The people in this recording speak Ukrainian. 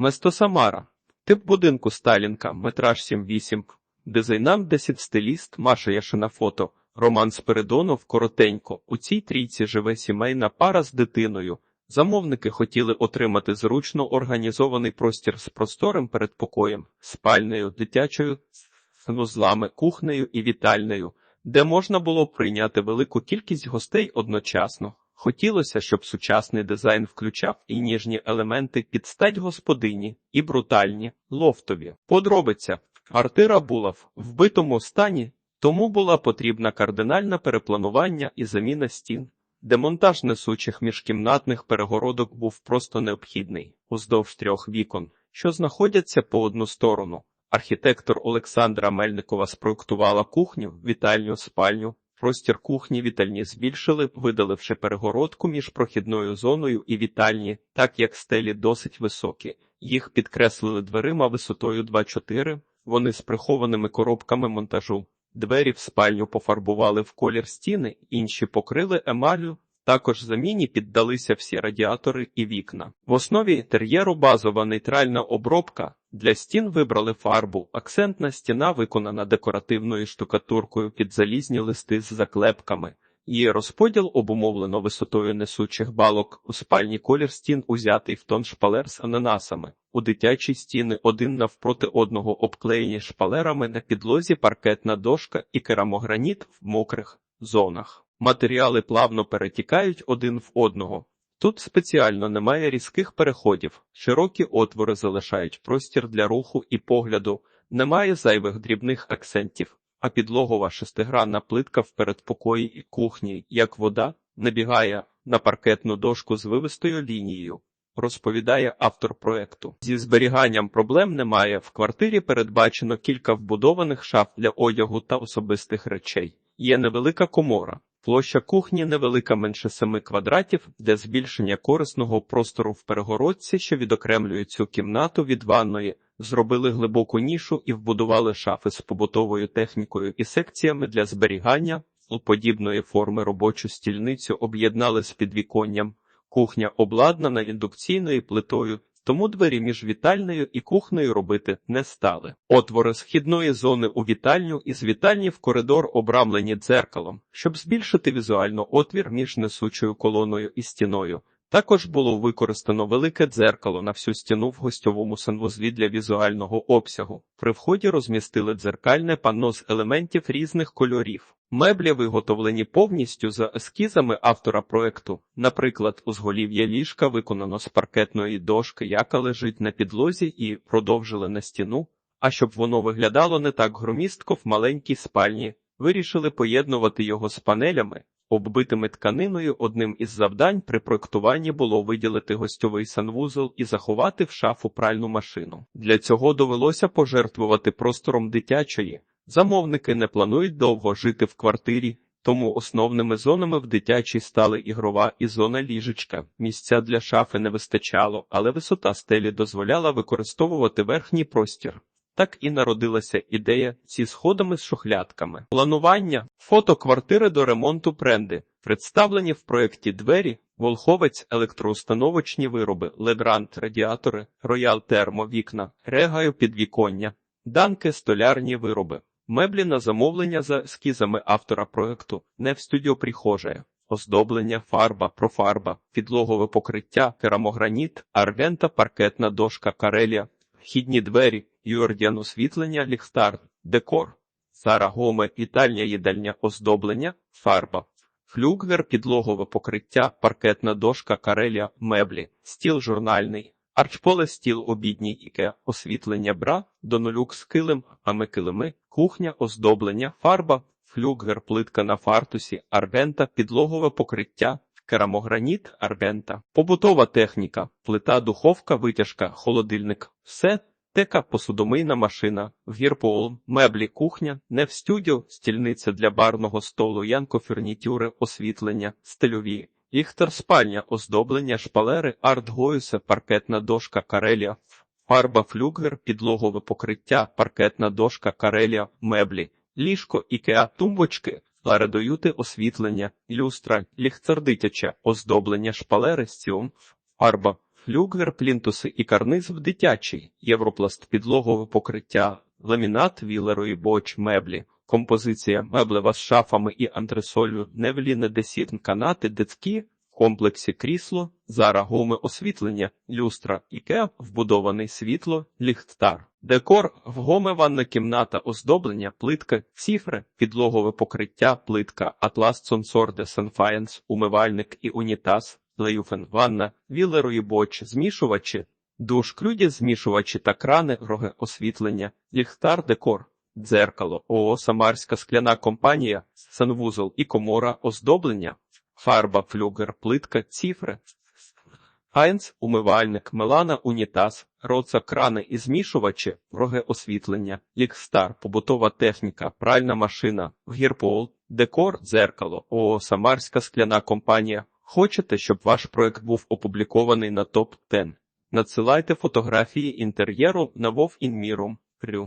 Место Самара. Тип будинку Сталінка, метраж 7-8. Дизайнам 10 стиліст, Маша Яшина фото. Роман Спиридонов коротенько. У цій трійці живе сімейна пара з дитиною. Замовники хотіли отримати зручно організований простір з просторим передпокоєм, спальнею, дитячою санузлами, кухнею і вітальнею, де можна було прийняти велику кількість гостей одночасно. Хотілося, щоб сучасний дизайн включав і ніжні елементи під стать господині, і брутальні, лофтові. Подробиця. Квартира була в вбитому стані, тому була потрібна кардинальне перепланування і заміна стін. Демонтаж несучих міжкімнатних перегородок був просто необхідний уздовж трьох вікон, що знаходяться по одну сторону. Архітектор Олександра Мельникова спроектувала кухню, вітальню, спальню. Простір кухні вітальні збільшили, видаливши перегородку між прохідною зоною і вітальні, так як стелі досить високі. Їх підкреслили дверима висотою 2,4, вони з прихованими коробками монтажу. Двері в спальню пофарбували в колір стіни, інші покрили емалю. Також заміні піддалися всі радіатори і вікна. В основі інтер'єру базова нейтральна обробка. Для стін вибрали фарбу. Акцентна стіна виконана декоративною штукатуркою під залізні листи з заклепками. Її розподіл обумовлено висотою несучих балок. У спальні колір стін узятий в тон шпалер з ананасами. У дитячій стіни один навпроти одного обклеєні шпалерами на підлозі паркетна дошка і керамограніт в мокрих зонах. Матеріали плавно перетікають один в одного. Тут спеціально немає різких переходів, широкі отвори залишають простір для руху і погляду, немає зайвих дрібних акцентів, а підлогова шестигранна плитка в передпокої і кухні, як вода, набігає на паркетну дошку з вивистою лінією. Розповідає автор проекту. Зі зберіганням проблем немає. В квартирі передбачено кілька вбудованих шаф для одягу та особистих речей. Є невелика комора. Площа кухні невелика менше 7 квадратів, де збільшення корисного простору в перегородці, що відокремлює цю кімнату від ванної, зробили глибоку нішу і вбудували шафи з побутовою технікою і секціями для зберігання. У подібної форми робочу стільницю об'єднали з підвіконням. Кухня обладнана індукційною плитою, тому двері між вітальнею і кухнею робити не стали. Отвори східної зони у вітальню і з вітальні в коридор обрамлені дзеркалом, щоб збільшити візуально отвір між несучою колоною і стіною. Також було використано велике дзеркало на всю стіну в гостьовому санвузлі для візуального обсягу. При вході розмістили дзеркальне панно з елементів різних кольорів. Меблі виготовлені повністю за ескізами автора проекту. Наприклад, узголів'я ліжка виконано з паркетної дошки, яка лежить на підлозі, і продовжили на стіну. А щоб воно виглядало не так громістко в маленькій спальні, вирішили поєднувати його з панелями, оббитими тканиною. Одним із завдань при проектуванні було виділити гостьовий санвузол і заховати в шафу пральну машину. Для цього довелося пожертвувати простором дитячої. Замовники не планують довго жити в квартирі, тому основними зонами в дитячій стали ігрова і зона ліжечка. Місця для шафи не вистачало, але висота стелі дозволяла використовувати верхній простір. Так і народилася ідея ці сходами з шухлядками. Планування фото квартири до ремонту бренди, представлені в проєкті двері, волховець, електроустановочні вироби, ледрант, радіатори, роял термо, вікна, регаю підвіконня, данки, столярні вироби. Меблі на замовлення за ескізами автора проекту, не в студіо прихожая, оздоблення, фарба, профарба, підлогове покриття, керамограніт, арвента, паркетна дошка, карелія, вхідні двері, юрдіан освітлення, ліхтар, декор, Сара Гоме, вітальня, їдальня, оздоблення, фарба, флюгвер, підлогове покриття, паркетна дошка, карелія, меблі, стіл журнальний. Арчполе стіл обідній іке, освітлення бра, донолюкс килим, ами килими, кухня, оздоблення, фарба, флюгер, плитка на фартусі, арбента, підлогове покриття, керамограніт, арбента, побутова техніка, плита, духовка, витяжка, холодильник, все, тека, посудомийна машина, вірпол, меблі, кухня, не в студіо, стільниця для барного столу, янко фурнітюри, освітлення, стильові. Ліхтар спальня, оздоблення, шпалери, арт-гоюсе, паркетна дошка, карелія, фарба флюгер, підлогове покриття, паркетна дошка, карелія, меблі, ліжко, ікеа, тумбочки, ларедоюти, освітлення, люстра, ліхтар дитяче, оздоблення, шпалери, стіум, фарба, флюгер, плінтуси і карниз в дитячий, європласт підлогове покриття, ламінат, вілерої боч, меблі, композиція меблева з шафами і антресолью, невеліне десітн, канати, дитки, комплексі крісло, зара гуми освітлення, люстра, ікеа, вбудований світло, ліхтар. Декор, вгоме ванна кімната, оздоблення, плитка, цифри, підлогове покриття, плитка, атлас Сонсорде Санфаєнс, умивальник і унітаз, леюфен, ванна, вілерої боч, змішувачі, душ, клюді, змішувачі та крани, роги освітлення, ліхтар, декор, дзеркало, ООО Самарська скляна компанія, санвузол і комора, оздоблення, фарба, флюгер, плитка, цифри, Хайнц, умивальник, Мелана, унітаз, роца, крани і змішувачі, роги освітлення, лікстар, побутова техніка, пральна машина, гірпол, декор, дзеркало, ООО Самарська скляна компанія. Хочете, щоб ваш проект був опублікований на топ 10 Надсилайте фотографії інтер'єру на. Крю.